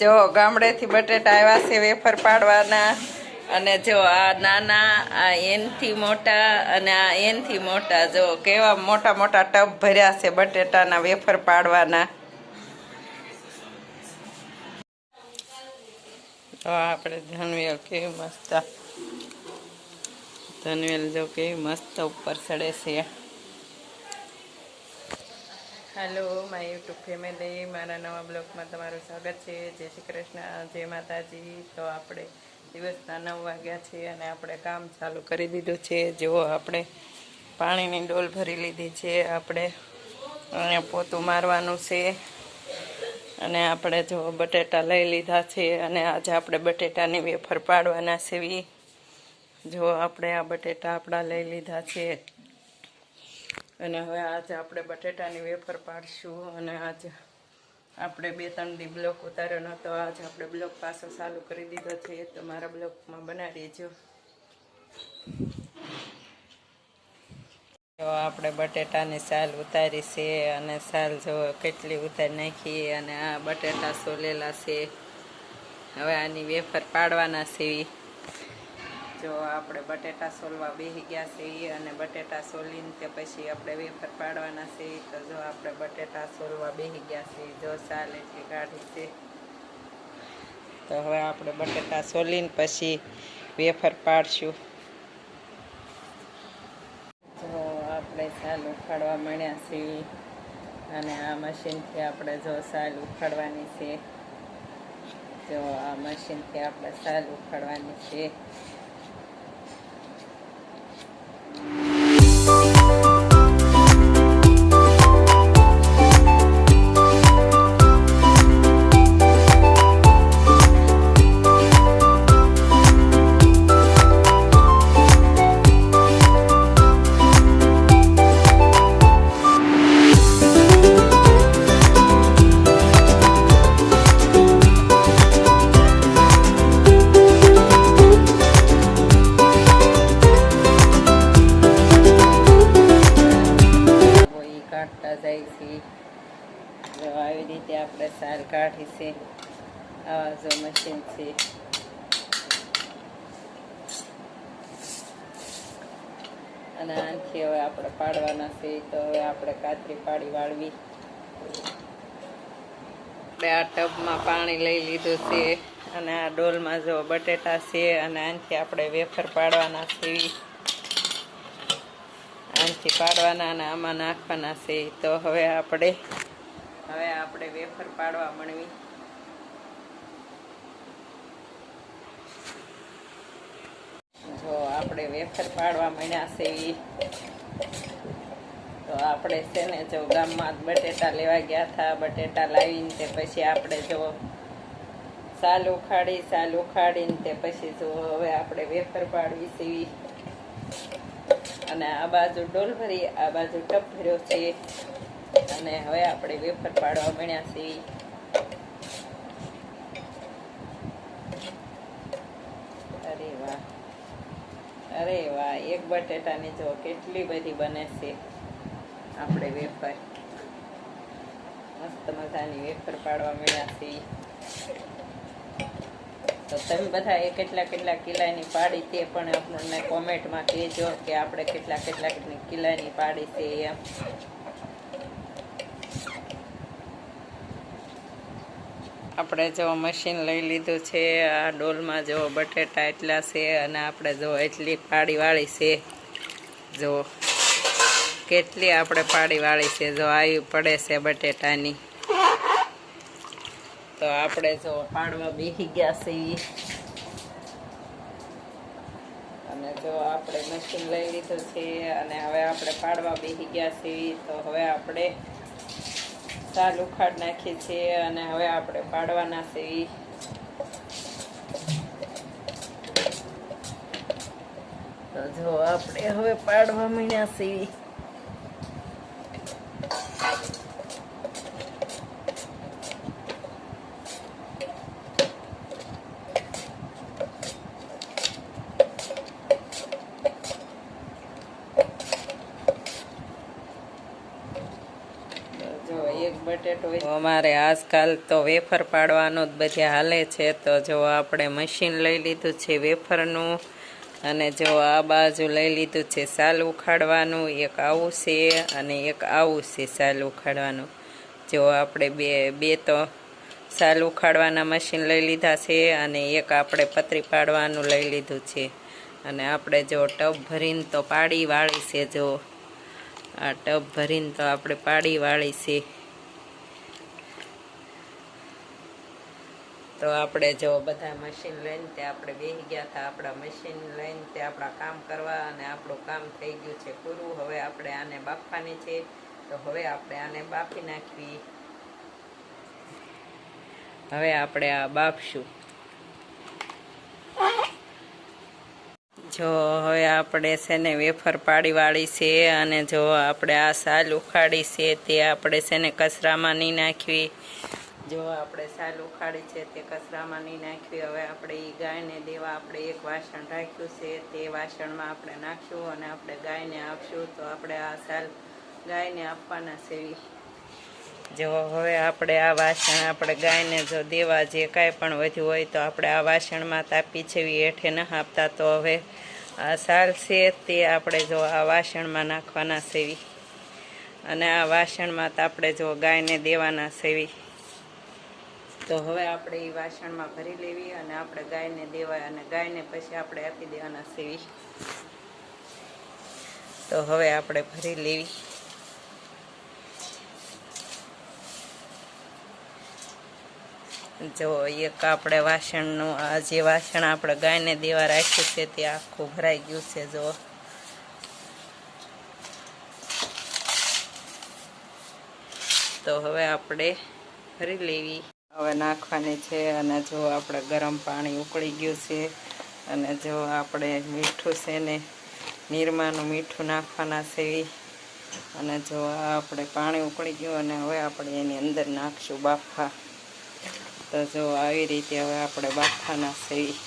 જો ગામડેથી બટેટા આવ્યા છે વેફર પાડવાના અને જો આ નાના, આ એનથી મોટા અને આ એનથી મોટા, જો કેવા મોટા મોટા ટબ ભર્યા છે બટેટાના વેફર પાડવાના. તો આપણે ધનવેલ કેવી મસ્ત, ધનવેલ જો કેવી મસ્ત ઉપર ચડે છે. હેલો માય યુટ્યુબ ફેમિલી મારા નવા બ્લોગમાં તમારું સ્વાગત છે. જય શ્રી કૃષ્ણ. જય માતાજી. તો આપણે દિવસના નવ વાગ્યા છે અને આપણે કામ ચાલુ કરી દીધું છે. જુઓ, આપણે પાણીની ડોલ ભરી લીધી છે. આપણે અને પોતું મારવાનું છે. અને આપણે જો બટેટા લઈ લીધા છે અને આજે આપણે બટેટાની વેફર પાડવાના સેવી જો આપણે આ બટેટા આપણા લઈ લીધા છે. અને હવે આજે આપણે બટેટાની વેફર પાડશું અને આજે આપણે બે ત્રણ દી બ્લોક ઉતાર્યો નહોતો આજે આપણે બ્લોક પાછો ચાલુ કરી દીધો છે. તો મારા બ્લોકમાં બનાવી દેજો. આપણે બટેટાની સાલ ઉતારી છે અને સાલ જો કેટલી ઉતારી નાખી અને આ બટેટા સોલેલા છે. હવે આની વેફર પાડવાના છે. જો આપણે બટેટા સોલવા બેસી ગયા છે અને બટેટા સોલીને તે પછી આપણે વેફર પાડવાના છે તો જો આપણે બટેટા સોલવા બેસી ગયા છે જો સાલ એટલી કાઢી છે. તો હવે આપણે બટેટા સોલીને પછી વેફર પાડશું. જો આપણે સાલ ઉખાડવા માંડ્યા છીએ અને આ મશીનથી આપણે જો સાલ ઉખાડવાની છે. જો આ મશીનથી આપણે સાલ ઉખાડવાની છે. સાલ કાઢી છે આવા જો મશીન છે અને આનાથી હવે આપણે પાડવાના છે, તો હવે આપણે કાતરી પાડી વાળવી. આપણે આ ટબમાં પાણી લઈ લીધું છે, અને આ ડોલમાં જો બટેટા છે, અને આનથી આપણે વેફર પાડવાના છે. આનથી પાડવાના અને આમાં નાખવાના છે, તો હવે આપણે હવે આપણે વેફર પાડવા મળવી જો આપણે વેફર પાડવા માંડ્યા છે તો આપણે છે ને જો ગામમાં બટેટા લેવા ગયા હતા, બટેટા લાવીને તે પછી આપણે જો સાલ ઉખાડી, સાલ ઉખાડીને તે પછી જો હવે આપણે વેફર પાડવી સીવી અને આ બાજુ ડોલ ભરી આ બાજુ ટપ ભર્યો છે અને હવે આપણે વેફર પાડવા મળ્યા છે અરે વાહ. અરે વાહ, એક બટેટાની જો કેટલી બધી બને છે આપણે વેફર. મસ્ત મજાની વેફર પાડવા મળ્યા છે તો તમે બધા એ કેટલા કેટલા કિલ્લાની પાડી તે પણ આપણને કોમેન્ટમાં કહેજો કે આપણે કેટલા કેટલા કિલ્લાની પાડી છે એમ. આપણે જો મશીન લઈ લીધું છે, આ ડોલમાં જો બટેટા એટલા છે અને આપણે જો એટલી પાડીવાળી છે. જો કેટલી આપણે પાડીવાળી છે, જો આવી પડે છે બટેટાની. તો આપણે જો પાડવા બેસી ગયા છે અને જો આપણે મશીન લઈ લીધું છે અને હવે આપણે પાડવા બેસી ગયા છીએ. તો હવે આપણે સાલ ઉખાડ નાખી છે અને હવે આપણે પાડવાના છે જો આપણે હવે પાડવા માંડ્યા છે ઈ. તો જો એક બટેટો અમારે આજકાલ તો વેફર પાડવાનું જ બધા હાલે છે. તો જો આપણે મશીન લઈ લીધું છે વેફરનું અને જો આ બાજુ લઈ લીધું છે સાલ ઉખાડવાનું, એક આવું છે અને એક આવું છે સાલ ઉખાડવાનું. જો આપણે બે બે તો સાલ ઉખાડવાના મશીન લઈ લીધા છે અને એક આપણે પતરી પાડવાનું લઈ લીધું છે. અને આપણે જો ટબ ભરીને તો પાડી વાળી છે જો. આ ટબ ભરીને તો આપણે પાડી વાળી છે. તો આપણે જો બધા મશીન લઈને તે આપણે બેસી ગયા હતા આપણા મશીન લઈને તે આપણા કામ કરવા અને આપણું કામ થઈ ગયું છે પૂરું. હવે આપણે આને બાફવાની છે. તો હવે આપણે આને બાફી નાખવી. હવે આપણે આ બાફશું. જો હવે આપણે છે ને વેફર પાડી વાળી છે અને જો આપણે આ સાલ ઉખાડી છે તે આપણે છે ને કચરામાં નહીં નાખવી. જો આપણે સાલ ઉખાડી છે તે કચરામાં નહીં નાખવી હવે આપણે એ ગાયને દેવા આપણે એક વાસણ રાખ્યું છે, તે વાસણમાં આપણે નાખશું અને આપણે ગાયને આપશું તો આપણે આ સાલ ગાયને આપવાના સેવી જો હવે આપણે આ વાસણ આપણે ગાયને જો દેવા જે કાંઈ પણ વધ્યું હોય તો આપણે આ વાસણમાં તાપી છેવી હેઠે ન આપતા તો હવે આ સાલ છે તે આપણે જો આ વાસણમાં નાખવાના સેવી અને આ વાસણમાં તો આપણે જો ગાયને દેવાના સેવી તો હવે આપણે એ વાસણમાં ભરી લેવી અને આપણે ગાયને દેવાય અને ગાયને પછી આપણે આપી દેવાના સેવી. તો હવે આપણે ભરી લેવી. જો એક આપણે વાસણનું, આ જે વાસણ આપણે ગાયને દેવા રાખ્યું છે તે આખું ભરાઈ ગયું છે, જો. તો હવે આપણે ભરી લેવી. હવે નાખવાની છે અને જો આપણે ગરમ પાણી ઉકળી ગયું છે અને જો આપણે મીઠું છે ને, નિરમાનું મીઠું નાખવાના છે અને જો આપણે પાણી ઉકળી ગયું અને હવે આપણે એની અંદર નાખશું બાફા. તો જો આવી રીતે હવે આપણે બાફાના સેવી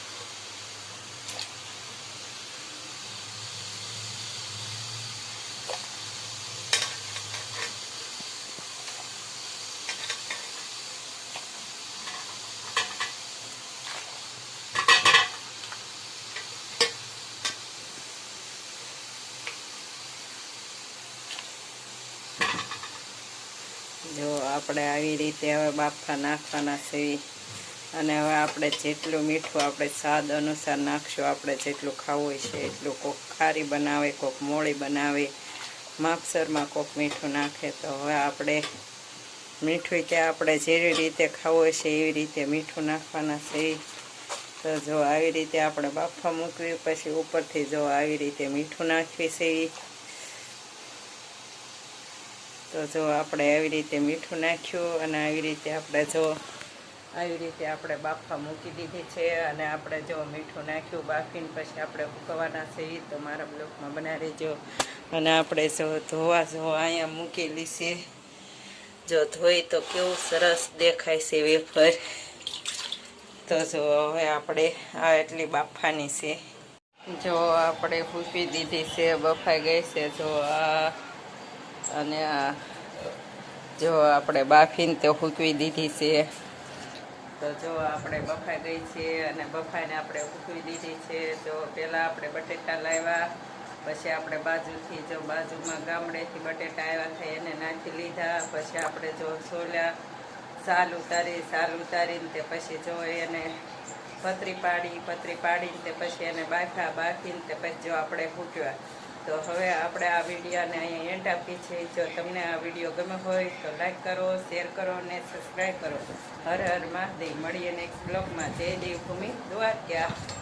જો આપણે આવી રીતે હવે બાફા નાખવાના સેવી અને હવે આપણે જેટલું મીઠું આપણે સ્વાદ અનુસાર નાખશું, આપણે જેટલું ખાવું છે એટલું કોક ખારી બનાવે, કોક મોળી બનાવે. માપસરમાં કોક મીઠું નાખે તો હવે આપણે મીઠું કે આપણે જેવી રીતે ખાવું છે એવી રીતે મીઠું નાખવાના છે તો જો આવી રીતે આપણે બાફા મૂકવી, પછી ઉપરથી જો આવી રીતે મીઠું નાખવી છે તો જો આપણે આવી રીતે મીઠું નાખ્યું અને આવી રીતે આપણે જો આવી રીતે આપણે બાફા મૂકી દીધી છે અને આપણે જો મીઠું નાખ્યું, બાફીને પછી આપણે ઉકવાના છે તો મારા બ્લોકમાં બનાવી જો અને આપણે જો ધોવા જો અહીંયા મૂકેલી છે. જો ધોઈ તો કેવું સરસ દેખાય છે વેફર. તો જો હવે આપણે આ એટલી બાફાની છે. જો આપણે ફૂંકી દીધી છે, બફાઈ ગઈ છે, જો આ અને આ, જો આપણે બાફીને તો ફૂંકવી દીધી છે. તો જો આપણે બફાઈ ગઈ છે અને બફાઈને આપણે હૂકવી દીધી છે. જો પહેલાં આપણે બટેટા લાવ્યા, પછી આપણે બાજુથી જો બાજુમાં ગામડેથી બટેટા આવ્યા થાય એને નાખી લીધા, પછી આપણે જો છોલ્યા, સાલ ઉતારી, સાલ ઉતારીને તે પછી જો એને પતરી પાડી, પતરી પાડીને તે પછી એને બાફા બાફીને તે પછી જો આપણે ફૂટ્યા. તો હવે આપણે આ વિડીયોને અહીંયા એન્ડ આપી છે જો તમને આ વીડિયો ગમે હોય તો લાઈક કરો શેર કરો અને સબસ્ક્રાઈબ કરો. હર હર મહાદેવ. મળીએ નેક્સ્ટ બ્લોગમાં જય દેવભૂમિ દ્વારકા.